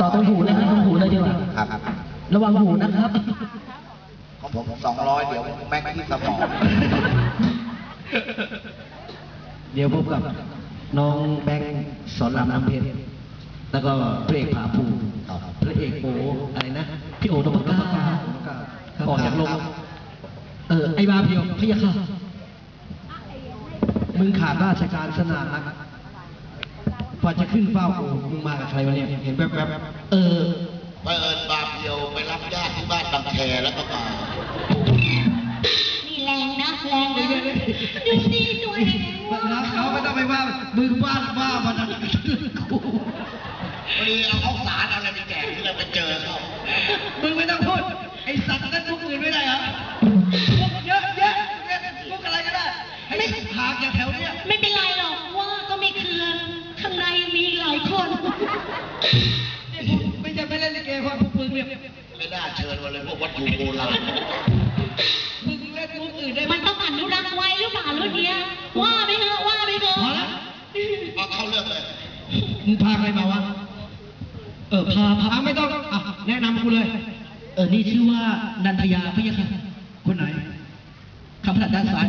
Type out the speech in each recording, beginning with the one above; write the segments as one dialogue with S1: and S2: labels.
S1: ต่อตรงหูเลยนะตรงหูเลยดีกว่า
S2: ครับ
S1: ระวังหูนะครับ
S2: ของผมสองร้อยเดี๋ยวแม็กที่สมอง
S1: เดี๋ยวพบกับน้องแบงค์สอนรามน้ำเพชรแล้วก็พระเอกผาภูมิพระเอกโออะไรนะพี่โอนพก้าออกจากโรงเออไอ้บาเพียวพะยะค่ะมึงขาดราชการสนานนักพอจะขึ้นเฝ้าโอ้มึงมากับ ใครวะเนี่ยเห็นแวบๆเออ
S2: ไปเอิญบาเพียวไปรับญาติที่บ้านบางแคแล้วก็มา
S3: นี่แรงนะแรงนะดูสิตัวเองว่า
S1: เราเราไม่ต้องไปว่ามึงบ้านบ้ามันนะกู
S2: พอดีเอาข้าวสารเอาอะไรไปแจกที่เราไปเจอเขา
S1: มึงไม่ต้องพูดไอสัตว์นั่นพวกอื่นไม่ได้เหรอ ไม่
S3: ใช่
S1: ไม่เล่นลิเกเพราะพวกมึงเนี่ย
S2: ไม่น่าเชิญมาเลยพวกวัตถุโบราณ
S1: มึงเล่นพวกอื่นได้ไหม
S3: มันต้องอนุรักษ์ไว้หรือเปล่ารุ่นเนี้ยว่าไปเถอะว่าไปเถอะ
S1: พอละ
S2: เอาเข้าเรื่องเลย
S1: มึงพาใครมาวะ เออพาพาไม่ต้องอะแนะนำกูเลย เออนี่ชื่อว่านันทยาพี่ค่ะคนไหนคำถนัดด้านซ้าย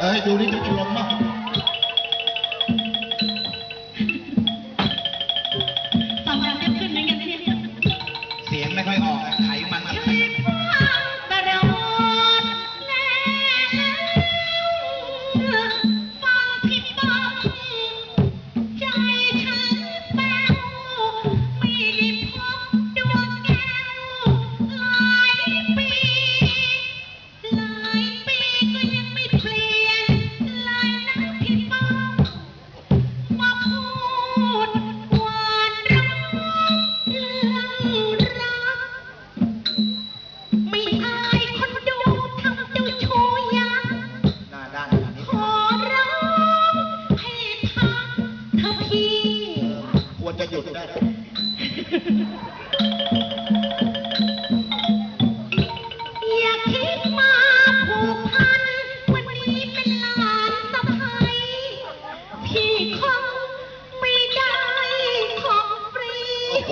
S1: เอ้ยดูนี่ จะห
S3: ยุ
S1: ด
S3: ได้อย่าคิดมาผูกพัน วันนี้เป็นหลานสะใภ้พี่คงไม่ได้ของฟรี
S2: โอ้โห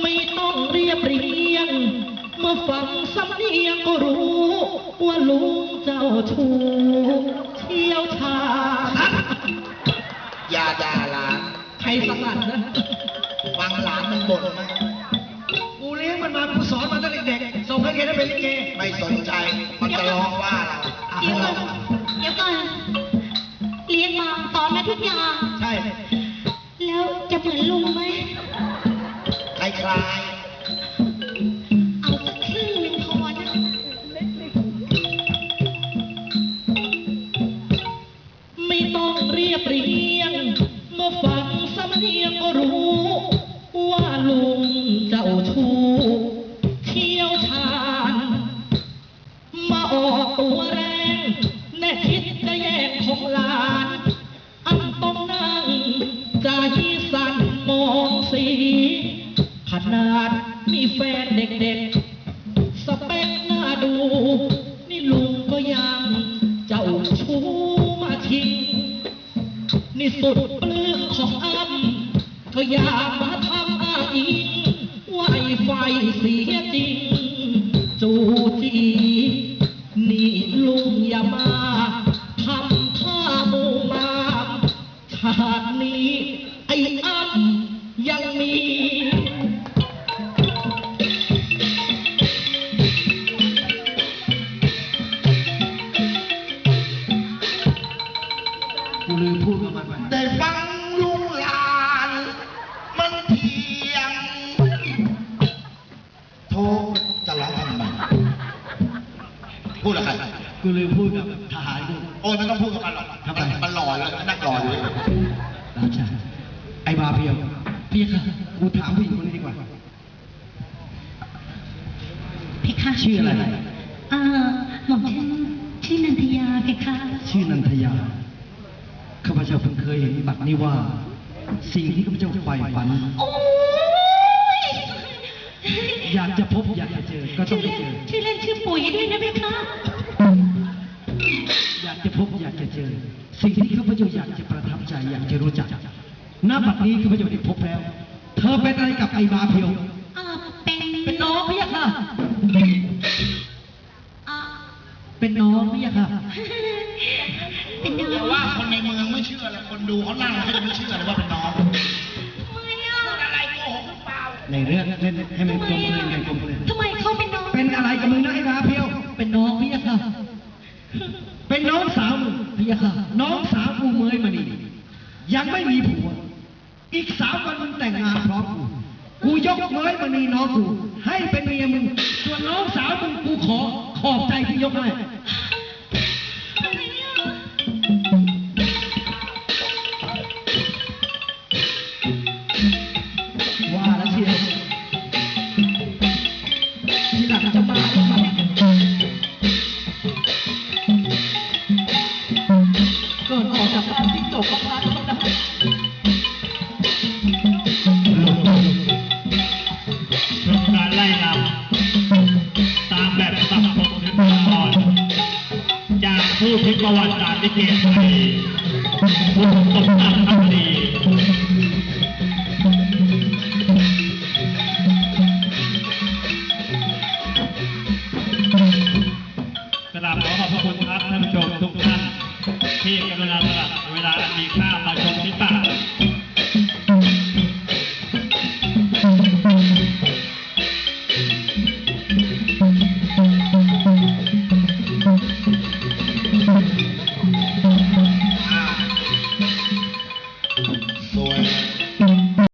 S1: ไม่ต้องเรียบเรียง เมื่อฟังสำเนียงก็รู้ว่าลุงเจ้าชู้เชี่ยวชาญ
S2: อย่าด่าหลาน
S1: ใครสลัดนะ
S2: ฟังหลานมันบ่นไหม
S1: กูเลี้ยงมันมากูสอนมันตั้งแต่เด็กๆส่งให้เรียนให้เป็นลิเก
S2: ไม่สนใจ มันจะร้องว่าเรา
S3: เดี๋ยวก่อนเดี๋ยวก่อนเลี้ยงมาสอนมาทุกอย่าง
S1: ใช่
S3: จี อะ
S1: ไรกูลืมพูดกับ
S2: ท
S1: หารกู
S2: โอ้ยไม่ต้องพูดกับมันหรอก
S1: ทำไม
S2: มันหล่อแล้วนั่งรออยู่
S1: ราชาไอ้บาเพียวพี่ค่ะกูถามผู้หญิงคนนี้ดีกว่า
S3: เพคะ
S1: ชื่ออะไร
S3: เอ่อหม่อมฉันชื่อนันทยาเพคะ
S1: ชื่อนันทยาข้าพเจ้าเพิ่งเคยเห็นบัตรนี้ว่า สิ่งที่ข้าพเจ้าใฝ่ฝัน
S3: โอ้ย
S1: อยากจะพบอยากจะเจอก็ต้อ
S3: ชื่
S1: ง
S3: อ
S1: ไป
S3: เล่น
S1: เจอ
S3: ชื่อเล่นชื่อปุ๋ยด้วยนะเพคะ
S1: อยากจะพบอยากจะเจอ สิ่งที่ข้าพเจ้าอยากจะประทับใจอยากจะรู้จักณบัดนี้ข้าพเจ้าได้พบแล้ว เธอเป็นอะไรกับไอ้บาเพียว
S3: เอ่อเป็น
S1: เป็นน้องพี่ค่ะ
S3: เอ่อ
S1: เป็นน้องพี่ค่ะ
S3: เป็นน้อง
S2: อย่าว่าคนในเมืองไม่เชื่อเลยคนดูเขานั่งเขาจะไม่เชื่อเลยว่าเป็นน้อง
S3: ไม่อะ
S2: อะไรโกหกหรือเปล่า
S1: ในเรื่องเล่นให้มันกลมกลืนกันกลมกลืน
S3: เม
S1: ยมานี่ยังไม่มีผัว อีกสามวันมึงแต่งงานพร้อมกูกูยกเมยมานี่น้องกูให้เป็นเมียมึงส่วนน้องสาวมึงกูขอขอบใจที่ยกให้
S4: ผู้พลิก